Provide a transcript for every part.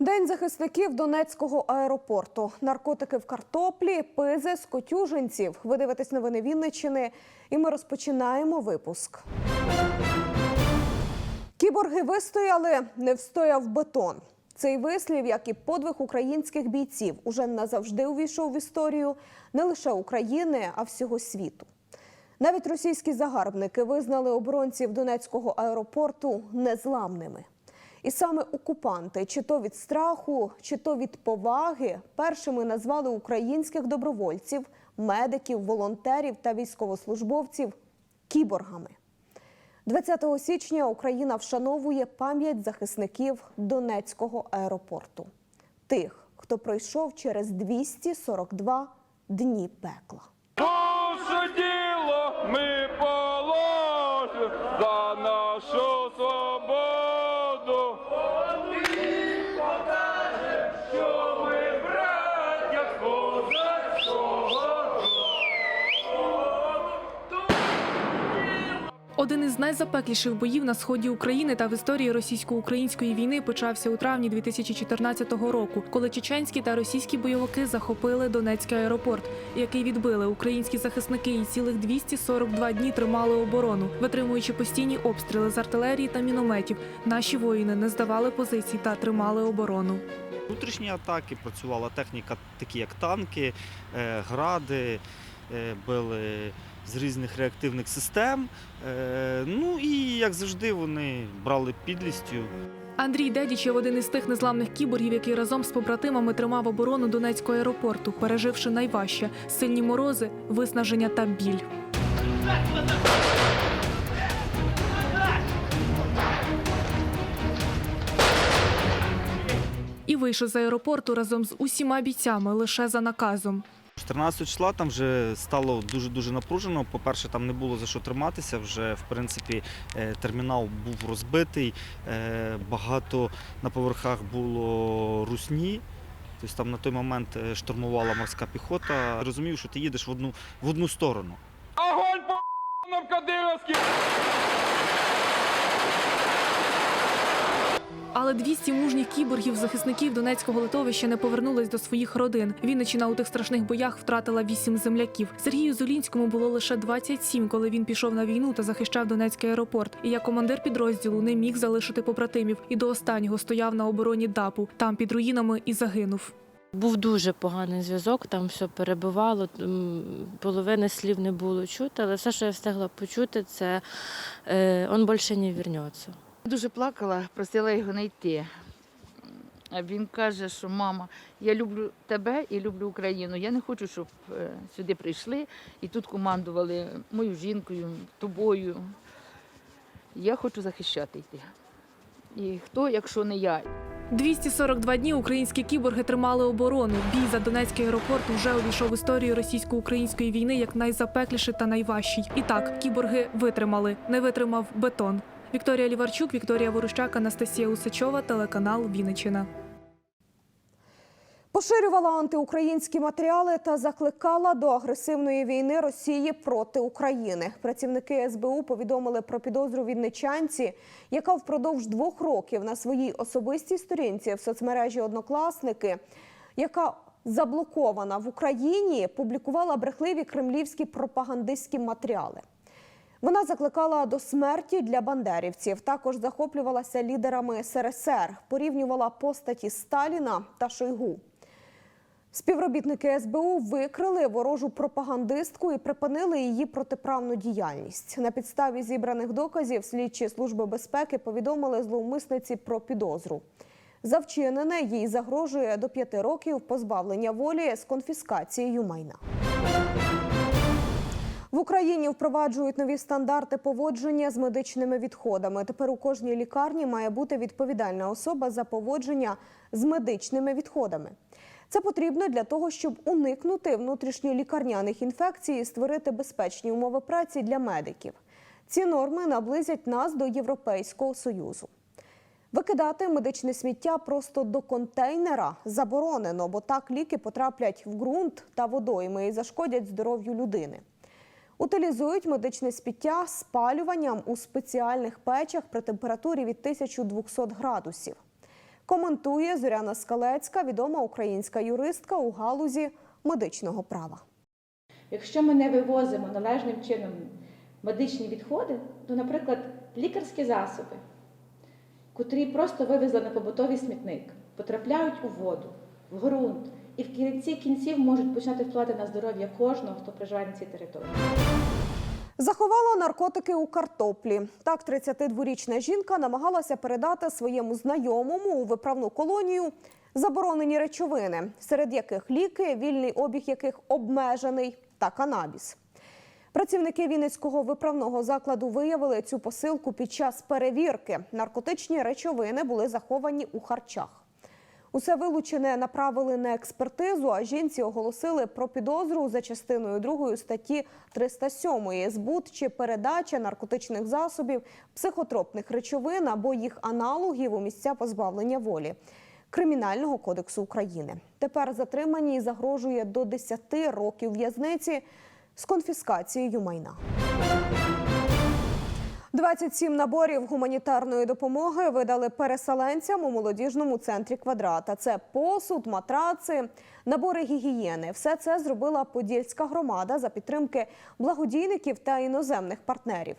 День захисників Донецького аеропорту. Наркотики в картоплі, пизи з котюжинців. Ви дивитесь новини Вінниччини, і ми розпочинаємо випуск. Кіборги вистояли, не встояв бетон. Цей вислів, як і подвиг українських бійців, уже назавжди увійшов в історію не лише України, а всього світу. Навіть російські загарбники визнали оборонців Донецького аеропорту незламними. І саме окупанти, чи то від страху, чи то від поваги, першими назвали українських добровольців, медиків, волонтерів та військовослужбовців кіборгами. 20 січня Україна вшановує пам'ять захисників Донецького аеропорту, тих, хто пройшов через 242 дні пекла. Один із найзапекліших боїв на сході України та в історії російсько-української війни почався у травні 2014 року, коли чеченські та російські бойовики захопили Донецький аеропорт, який відбили українські захисники і цілих 242 дні тримали оборону, витримуючи постійні обстріли з артилерії та мінометів. Наші воїни не здавали позицій та тримали оборону. Внутрішні атаки працювала техніка, такі як танки, е, гради, е, били з різних реактивних систем. Е, Ну і як завжди, вони брали підлістю. Андрій Дедічев один із тих незламних кіборгів, який разом з побратимами тримав оборону Донецького аеропорту, переживши найважче сильні морози, виснаження та біль. І вийшов з аеропорту разом з усіма бійцями лише за наказом. 14 числа там вже стало дуже дуже напружено. По-перше, там не було за що триматися. Вже в принципі е, термінал був розбитий. е, Багато на поверхах було русні. Тобто там на той момент е, штурмувала морська піхота. Розумів, що ти їдеш в одну в одну сторону. Огонь по в Кадировській! Але 200 мужніх кіборгів, захисників Донецького литовища не повернулись до своїх родин. Вінниччина у тих страшних боях втратила вісім земляків. Сергію Зулінському було лише 27, коли він пішов на війну та захищав Донецький аеропорт. І як командир підрозділу не міг залишити побратимів і до останнього стояв на обороні ДАПу, там під руїнами і загинув. Був дуже поганий зв'язок, там все перебивало, половини слів не було чути, але все, що я встигла почути, це е, «он більше не вернеться». Дуже плакала, просила його не йти. Він каже, що мама, я люблю тебе і люблю Україну. Я не хочу, щоб е, сюди прийшли і тут командували мою жінкою, тобою. Я хочу захищати йти. І хто, якщо не я? 242 дні українські кіборги тримали оборону. Бій за Донецький аеропорт вже увійшов в історію російсько-української війни як найзапекліший та найважчий. І так, кіборги витримали, не витримав бетон. Вікторія Ліварчук, Вікторія Ворущак, Анастасія Усачова, телеканал Вінниччина. Поширювала антиукраїнські матеріали та закликала до агресивної війни Росії проти України. Працівники СБУ повідомили про підозру вінничанці, яка впродовж двох років на своїй особистій сторінці в соцмережі Однокласники, яка заблокована в Україні, публікувала брехливі кремлівські пропагандистські матеріали. Вона закликала до смерті для бандерівців. Також захоплювалася лідерами СРСР, порівнювала постаті Сталіна та Шойгу. Співробітники СБУ викрили ворожу пропагандистку і припинили її протиправну діяльність. На підставі зібраних доказів слідчі служби безпеки повідомили зловмисниці про підозру. За вчинене їй загрожує до п'яти років позбавлення волі з конфіскацією майна. В Україні впроваджують нові стандарти поводження з медичними відходами. Тепер у кожній лікарні має бути відповідальна особа за поводження з медичними відходами. Це потрібно для того, щоб уникнути внутрішньолікарняних інфекцій і створити безпечні умови праці для медиків. Ці норми наблизять нас до Європейського союзу. Викидати медичне сміття просто до контейнера заборонено, бо так ліки потраплять в ґрунт та водойми і зашкодять здоров'ю людини. Утилізують медичне сміття спалюванням у спеціальних печах при температурі від 1200 градусів. Коментує Зоряна Скалецька, відома українська юристка у галузі медичного права. Якщо ми не вивозимо належним чином медичні відходи, то, наприклад, лікарські засоби, котрі просто вивезли на побутовий смітник, потрапляють у воду, в ґрунт і в кінці кінців можуть почати впливати на здоров'я кожного, хто проживає на цій території. Заховала наркотики у картоплі. Так, 32-річна жінка намагалася передати своєму знайомому у виправну колонію заборонені речовини, серед яких ліки, вільний обіг яких обмежений, та канабіс. Працівники Вінницького виправного закладу виявили цю посилку під час перевірки. Наркотичні речовини були заховані у харчах. Усе вилучене направили на експертизу, а жінці оголосили про підозру за частиною 2 статті 307 збут чи передача наркотичних засобів, психотропних речовин або їх аналогів у місця позбавлення волі. Кримінального кодексу України. Тепер затриманій загрожує до 10 років в'язниці з конфіскацією майна. 27 наборів гуманітарної допомоги видали переселенцям у молодіжному центрі квадрата. Це посуд, матраци, набори гігієни. Все це зробила Подільська громада за підтримки благодійників та іноземних партнерів.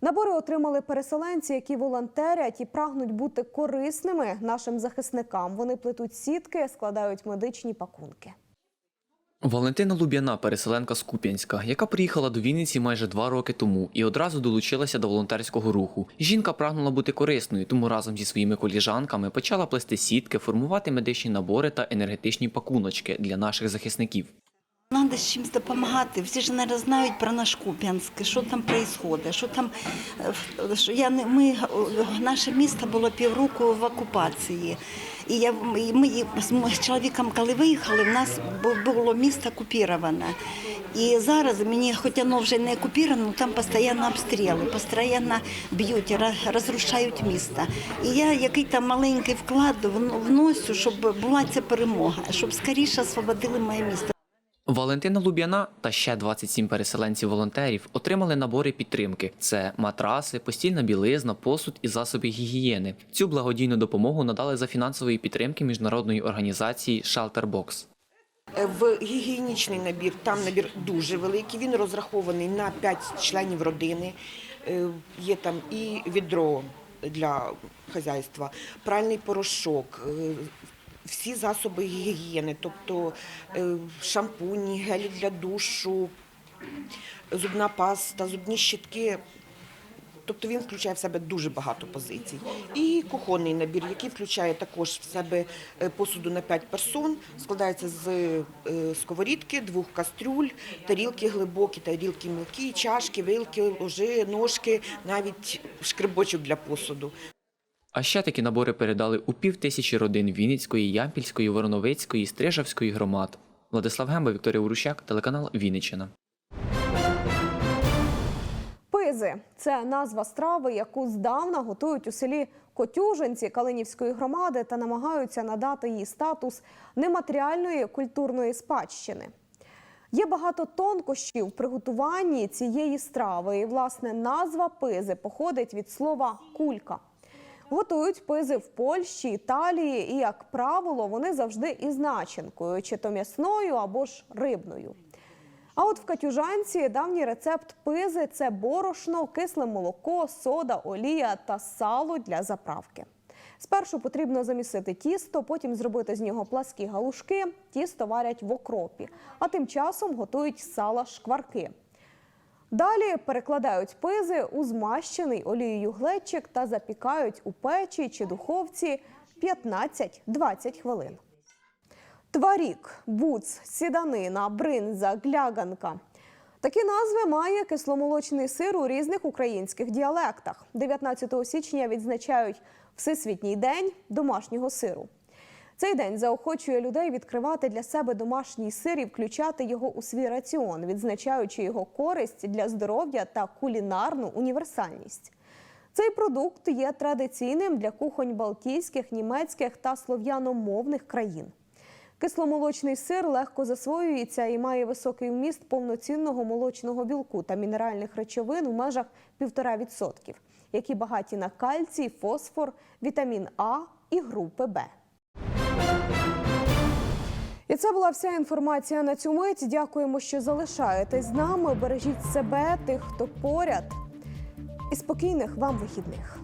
Набори отримали переселенці, які волонтерять і прагнуть бути корисними нашим захисникам. Вони плетуть сітки, складають медичні пакунки. Валентина Луб'яна, переселенка з Куп'янська, яка приїхала до Вінниці майже два роки тому і одразу долучилася до волонтерського руху. Жінка прагнула бути корисною, тому разом зі своїми коліжанками почала плести сітки, формувати медичні набори та енергетичні пакуночки для наших захисників. Надо з чимось допомагати. Всі ж не знають про наш Куп'янськ, що там відбувається, що там що я не ми наше місто було півроку в окупації. І я ми з чоловіком, коли виїхали, в нас було місто окуповане. І зараз мені, хоч воно вже не окуповано, там постійно обстріли, постійно б'ють, розрушають місто. І я який там маленький вклад вносю, щоб була ця перемога, щоб скоріше освободили моє місто. Валентина Луб'яна та ще 27 переселенців-волонтерів отримали набори підтримки: це матраси, постільна білизна, посуд і засоби гігієни. Цю благодійну допомогу надали за фінансової підтримки міжнародної організації Shelterbox. В гігієнічний набір там набір дуже великий. Він розрахований на 5 членів родини. Е, Є там і відро для хазяйства, пральний порошок. Всі засоби гігієни, тобто е, шампуні, гелі для душу, зубна паста, зубні щітки. Тобто він включає в себе дуже багато позицій. І кухонний набір, який включає також в себе е, посуду на 5 персон, складається з е, сковорідки, двох кастрюль, тарілки глибокі, тарілки мілкі, чашки, вилки, ложи, ножки, навіть шкребочок для посуду. А ще такі набори передали у пів тисячі родин Вінницької, Ямпільської, Вороновицької, Стрижавської громад. Владислав Гемба, Вікторія Урущак, телеканал Вінниччина. Пизи це назва страви, яку здавна готують у селі Котюжинці Калинівської громади та намагаються надати їй статус нематеріальної культурної спадщини. Є багато тонкощів в приготуванні цієї страви, і власне назва пизи походить від слова кулька. Готують пизи в Польщі, Італії, і, як правило, вони завжди із начинкою, чи то м'ясною або ж рибною. А от в Катюжанці давній рецепт пизи це борошно, кисле молоко, сода, олія та сало для заправки. Спершу потрібно замісити тісто, потім зробити з нього пласкі галушки. Тісто варять в окропі, а тим часом готують сала шкварки. Далі перекладають пизи у змащений олією глечик та запікають у печі чи духовці 15-20 хвилин. Тварік, буц, сіданина, бринза, гляганка. Такі назви має кисломолочний сир у різних українських діалектах. 19 січня відзначають Всесвітній день домашнього сиру. Цей день заохочує людей відкривати для себе домашній сир і включати його у свій раціон, відзначаючи його користь для здоров'я та кулінарну універсальність. Цей продукт є традиційним для кухонь балтійських, німецьких та слов'яномовних країн. Кисломолочний сир легко засвоюється і має високий вміст повноцінного молочного білку та мінеральних речовин в межах 1,5%, які багаті на кальцій, фосфор, вітамін А і групи Б. І це була вся інформація на цю мить. Дякуємо, що залишаєтесь з нами. Бережіть себе, тих, хто поряд. І спокійних вам вихідних.